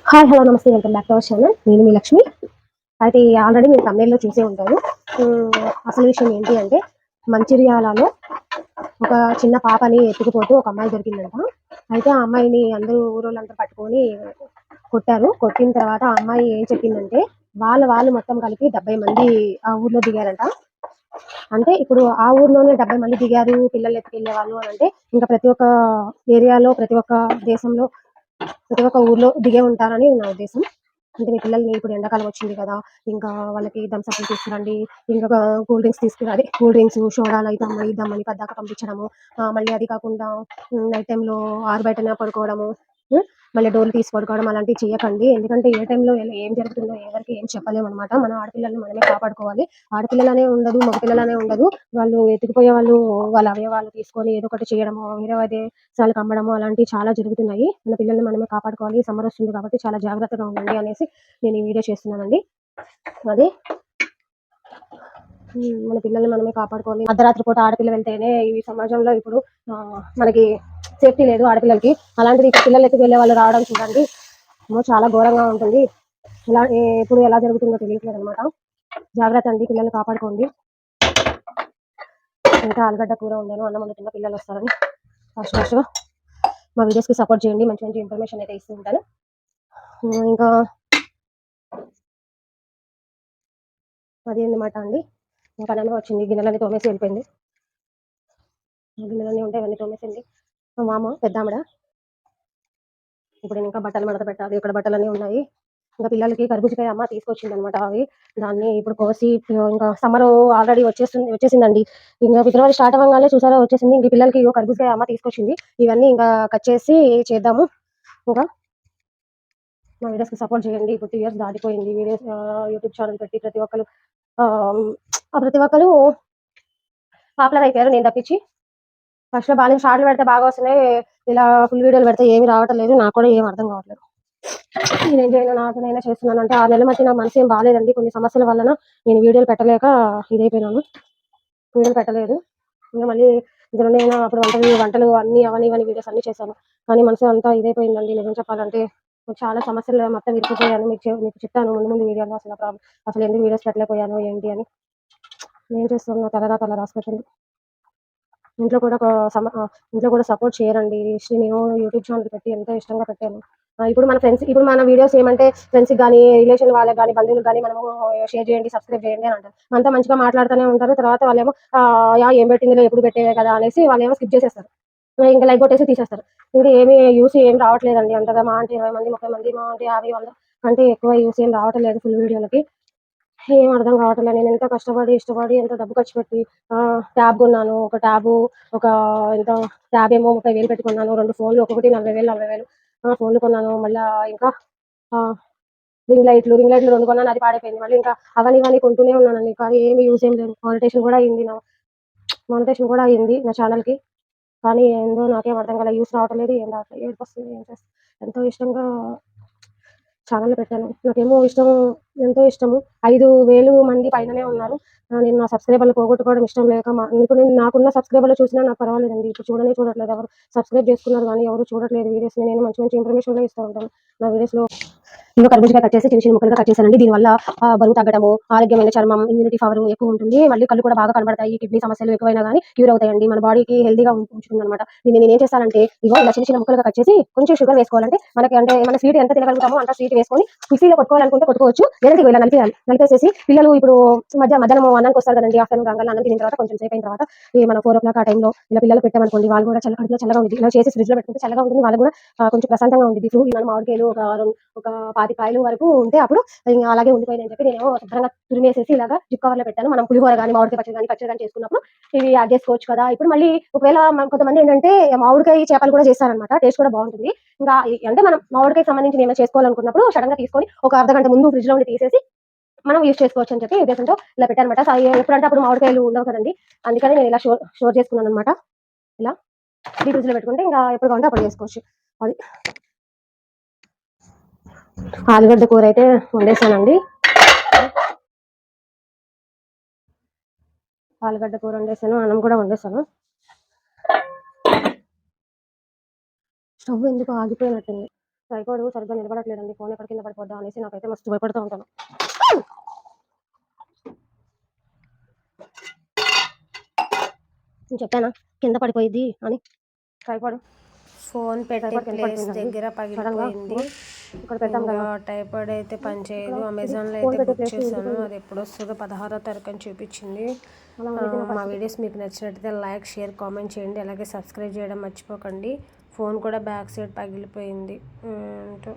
Hi hello నమస్తే welcome back to our channel నేను మీ లక్ష్మి. అయితే ఆల్రెడీ మీరు తమిళలో చూసే ఉంటారు. అసలు విషయం ఏంటి అంటే మంచిర్యాలలో ఒక చిన్న పాపని ఎత్తుకుపోతూ ఒక అమ్మాయి దొరికిందంట. అయితే ఆ అమ్మాయిని అందరూ ఊరోళ్ళంతా పట్టుకొని కొట్టారు. కొట్టిన తర్వాత ఆ అమ్మాయి ఏం చెప్పిందంటే వాళ్ళ వాళ్ళు మొత్తం కలిపి డెబ్బై మంది ఆ ఊర్లో దిగారంట. అంటే ఇప్పుడు ఆ ఊర్లోనే డెబ్బై మంది దిగారు పిల్లలు ఎత్తుకెళ్ళే వాళ్ళు అని అంటే ఇంకా ప్రతి ఒక్క ఏరియాలో ప్రతి ఒక్క దేశంలో ప్రతి ఒక్క ఊర్లో దిగే ఉంటారని నా ఉద్దేశం. అంటే మీ పిల్లల్ని ఇప్పుడు ఎండాకాలం వచ్చింది కదా ఇంకా వాళ్ళకి థమ్స్అప్ తీసుకురండి ఇంకా కూల్ డ్రింక్స్ తీసుకురండి కూల్ డ్రింక్స్ సోడాలు అయితే ఇద్దామని పద్దాక పంపించడము మళ్ళీ అది కాకుండా నైట్ టైంలో ఆరు బయటనే పడుకోవడము మళ్ళీ డోర్లు తీసి పడుకోవడం అలాంటివి చేయకండి. ఎందుకంటే ఏ టైంలో ఏం జరుగుతుందో ఎవరికి ఏం చెప్పలేము అనమాట మన ఆడపిల్లల్ని మనమే కాపాడుకోవాలి. ఆడపిల్లలనే ఉండదు మగపిల్లలనే ఉండదు. వాళ్ళు ఎత్తుకుపోయే వాళ్ళు వాళ్ళ అవయవాలు తీసుకొని ఏదో ఒకటి చేయడము వేరే దేశాలకు అమ్మడము అలాంటివి చాలా జరుగుతున్నాయి. మన పిల్లల్ని మనమే కాపాడుకోవాలి. సమ్మర్ వస్తుంది కాబట్టి చాలా జాగ్రత్తగా ఉండండి అనేసి నేను ఈ వీడియో చేస్తున్నానండి. అది. మన పిల్లల్ని మనమే కాపాడుకోవాలి. అర్ధరాత్రి పూట ఆడపిల్ల వెళ్తేనే ఈ సమాజంలో ఇప్పుడు మనకి సేఫ్టీ లేదు ఆడపిల్లలకి. అలాంటిది ఇక్కడ పిల్లలు ఎత్తుకు వెళ్ళే వాళ్ళు రావడం చూడండి. చాలా ఘోరంగా ఉంటుంది. ఇలా ఎప్పుడు ఎలా జరుగుతుందో తెలియట్లేదు అనమాట జాగ్రత్త అండి పిల్లల్ని కాపాడుకోండి. ఇంకా ఆలుగడ్డ కూర ఉండాను అన్నం వండుతున్న పిల్లలు వస్తారని. ఫస్ట్ ఫస్ట్ మా videos కి సపోర్ట్ చేయండి మంచి మంచి ఇన్ఫర్మేషన్ అయితే ఇస్తూ ఉంటాను. ఇంకా అది అన్నమాట అండి. ఇంకా అన్నం వచ్చింది గిన్నెలన్నీ తోమేసి వెళ్ళిపోయింది. గిన్నెలన్నీ ఉంటాయి అవన్నీ తోమేసింది మా మామ పెద్దామడ? ఇప్పుడు ఇంకా బట్టలు మడత పెట్టాలి ఇక్కడ బట్టలన్నీ ఉన్నాయి. ఇంకా పిల్లలకి కర్బూజకాయ అమ్మ తీసుకొచ్చింది అనమాట అవి. దాన్ని ఇప్పుడు కోసి ఇంకా సమ్మర్ ఆల్రెడీ వచ్చేస్తుంది వచ్చేసిందండి. ఇంకా ఫిబ్రవరి స్టార్ట్ అవ్వగానే చూసారా వచ్చేసింది. ఇంక పిల్లలకి ఇగో కర్బూజకాయ అమ్మ తీసుకొచ్చింది. ఇవన్నీ ఇంకా కట్ చేసి చేద్దాము. ఇంకా మా వీడియోస్కి సపోర్ట్ చేయండి. ఇప్పుడు టూ ఇయర్స్ దాటిపోయింది. వీడియోస్ యూట్యూబ్ ఛానల్ పెట్టి ప్రతి ఒక్కరు ఆ ప్రతి ఒక్కరు పాపులర్ అయిపోయారు. నేను తప్పించి ఫస్ట్లో బాగా షార్ట్లు పెడితే బాగా వస్తున్నాయి. ఇలా ఫుల్ వీడియోలు పెడితే ఏమి రావటం లేదు. నాకు కూడా ఏం అర్థం కావట్లేదు. నేనేం చేయను? నాకు చేస్తున్నాను అంటే ఆరు నెలల మధ్య నా మనసు ఏం బాగాలేదండి కొన్ని సమస్యల వలన నేను వీడియోలు పెట్టలేక ఇదైపోయినాను. వీడియోలు పెట్టలేదు. ఇంకా మళ్ళీ ఇందులో నేను అప్పుడు వంటలు వంటలు అన్ని అవన్నీ ఇవన్నీ వీడియోస్ అన్ని చేశాను. కానీ మనసు అంతా ఇదైపోయిందండి. నిజం చెప్పాలంటే చాలా సమస్యలు మొత్తం ఇరుక్కుపోయాను మీకు మీకు చెప్తాను ముందు ముందు వీడియోలో అసలు ప్రాబ్లం అసలు ఎందుకు వీడియోస్ పెట్టలేకపోయాను? ఏంటి అని. నేను చేస్తున్నా తలరా తల రాసి పెట్టండి ఇంట్లో కూడా సమ ఇంట్లో కూడా సపోర్ట్ చేయరండి. నేను యూట్యూబ్ ఛానల్ పెట్టి ఎంతో ఇష్టంగా పెట్టాను. ఇప్పుడు మన ఫ్రెండ్స్ ఇప్పుడు మన వీడియోస్ ఏమంటే ఫ్రెండ్స్ కానీ రిలేషన్ వాళ్ళకి కానీ బంధువులు కానీ మనము షేర్ చేయండి సబ్స్క్రైబ్ చేయండి అని అంటారు. మనతో మంచిగా మాట్లాడుతూనే ఉంటారు. తర్వాత వాళ్ళేమో యా ఏం పెట్టిందిలే ఎప్పుడు పెట్టేవే కదా అనేసి వాళ్ళు ఏమో స్కిప్ చేసేస్తారు. ఇంకా లైక్ కొట్టేసి తీసేస్తారు. ఇంకా ఏమి యూస్ ఏం రావట్లేదండి. అంతగా మా అంటే ఇరవై మంది ముప్పై మంది మా అంటే యాభై వంద అంటే ఎక్కువ యూస్ ఏం రావట్లేదు ఫుల్ వీడియోలకి. ఏం అర్థం కావట్లేదు నేను ఎంత కష్టపడి ఇష్టపడి ఎంత డబ్బు ఖర్చు పెట్టి ట్యాబ్ కొన్నాను. ఒక ట్యాబ్ ఒక ఎంత ట్యాబ్ ఏమో ముప్పై వేలు పెట్టుకున్నాను రెండు ఫోన్లు ఒక్కొక్కటి నలభై వేలు నలభై వేలు. ఫోన్లు కొన్నాను. మళ్ళీ ఇంకా రింగ్ లైట్లు రింగ్ లైట్లు రెండు కొన్నాను. అది పాడైపోయింది. మళ్ళీ ఇంకా అవన్నీ ఇవన్నీ కొంటూనే ఉన్నానండి కానీ ఏమి యూజ్ ఏం లేదు. మానిటేషన్ కూడా అయింది. నా మానిటేషన్ కూడా అయింది నా ఛానల్కి కానీ ఏందో నాకేం అర్థం కాలేదు యూస్ రావట్లేదు ఏం రావట్లేదు ఏడుపు వస్తుంది? ఏం చేస్తాను ఎంతో ఇష్టంగా ఛానల్ పెట్టాను. నాకేమో ఇష్టం ఎంతో ఇష్టము. ఐదు వేలు మంది పైననే ఉన్నారు. నేను నా సబ్స్క్రైబర్లు పోగొట్టుకోవడం ఇష్టం లేక ఇప్పుడు నేను నాకున్న సబ్స్క్రైబర్లు చూసినా నాకు పర్వాలేదండి. ఇప్పుడు చూడనే చూడట్లేదు ఎవరు. సబ్స్క్రైబ్ చేసుకున్నారు కానీ ఎవరు చూడట్లేదు. వీడియోస్ నేను మంచి మంచి ఇన్ఫర్మేషన్ ఇస్తూ ఉంటాను. నా వీడియోస్లో ఇంకా కర్బూజగా కట్ చేసి చిన్న చిన్న ముక్కలుగా కట్ చేశానండి. దీనివల్ల బరువు తగ్గడము ఆరోగ్యమైన చర్మం ఇమ్యూనిటీ పవర్ ఎక్కువ ఉంటుంది. మళ్ళీ కళ్ళు కూడా బాగా కనబడతాయి. కిడ్నీ సమస్యలు ఎక్కువైనా కానీ క్యూర్ అవుతాయండి. మన బాడీకి హెల్దీగా ఉంచుతుంది అనమాట దీన్ని నేను ఏం చేస్తానంటే ఇగో ఇలా చిన్న చిన్న ముక్కలుగా కట్ చేసి కొంచెం షుగర్ వేసుకోవాలంటే మనకి అంటే మన స్వీట్ ఎంత తినగలుగుతామో అంత స్వీట్ వేసుకొని మిక్సీలో కొట్టుకోవాలనుకుంటే కొట్టుకోవచ్చు. లేదంటే ఇలా నలిపేయాలి నలిపేసేసి పిల్లలు ఇప్పుడు మధ్య మధ్యాహ్నం అన్నానికి వస్తారు కదండి ఆఫ్టర్నూన్ రాగానే అన్నం తిన్న తర్వాత కొంచెం సేపు అయిన తర్వాత ఈ మన ఫోర్ ఓ క్లాక్ ఆ టైంలో ఇలా పిల్లలు పెట్టామనుకోండి వాళ్ళు కూడా చల్ల కడుపులో చల్లగా ఉంది ఇలా చేసి ఫ్రిడ్జ్లో పెట్టుకుంటే చల్లగా ఉంటుంది వాళ్ళు కూడా కొంచెం ప్రశాంతంగా ఉంది ఫ్రూట్ మన మామిడికాయలు ఒక ఒక పాతి కాయలు వరకు ఉంటే అప్పుడు అలాగే ఉండిపోయింది అని చెప్పి నేను శుభ్రంగా తురిమేసేసి ఇలాగా జిప్ కవర్లో పెట్టాను. మనం పులిహోర కానీ మామిడికాయ పచ్చడి కానీ పచ్చడి కానీ చేసుకున్నప్పుడు ఇవి యాడ్ చేసుకోవచ్చు కదా. ఇప్పుడు మళ్ళీ ఒకవేళ కొంతమంది ఏంటంటే మామిడికాయ చేపలు కూడా చేస్తారనమాట టేస్ట్ కూడా బాగుంటుంది. ఇంకా అంటే మనం మామిడికాయ సంబంధించి ఏమైనా చేసుకోవాలనుకున్నప్పుడు సడన్గా తీసుకొని ఒక అర్ధ గంట ముందు ఫ్రిడ్జ్లో ఉండి తీసేసి మనం యూస్ చేసుకోవచ్చు అని చెప్పి ఉద్దేశంతో ఇలా పెట్టానమాట ఎప్పుడంటే అప్పుడు మామిడికాయలు ఉండవు కదండి. అందుకని నేను ఇలా షోర్ షోర్ చేసుకున్నాను అనమాట ఇలా డీ ఫ్రిడ్జ్లో పెట్టుకుంటే ఇంకా ఎప్పుడు కావాలంటే అప్పుడు చేసుకోవచ్చు. అది ఆలుగడ్డ కూర అయితే వండేసానండి. ఆలుగడ్డ కూర వండేసాను అన్నం కూడా వండేసాను. స్టవ్ ఎందుకు ఆగిపోయినట్టుంది? ట్రైపాడ్ సరిగ్గా నిలబడట్లేదండి. ఫోన్ ఎక్కడ కింద పడిపోద్దా అనేసి నాకైతే మస్తు భయపడుతూ ఉంటాను. నేను చెప్పానా? కింద పడిపోయింది అని. ట్రైపాడ్ ఫోన్ పెట్టే ప్లేస్. దగ్గర పగిలిపోయింది. ఇక్కడ పెట్టాం కదా. టైపాడ్ అయితే పనిచేయదు అమెజాన్లో అయితే బుక్ చేశాను. అది ఎప్పుడు వస్తుందో పదహారో తారీఖు అని చూపించింది. మా. వీడియోస్ మీకు నచ్చినట్టయితే లైక్ షేర్ కామెంట్ చేయండి. అలాగే సబ్స్క్రైబ్ చేయడం మర్చిపోకండి. ఫోన్ కూడా బ్యాక్ సైడ్ పగిలిపోయింది. ఏంటో.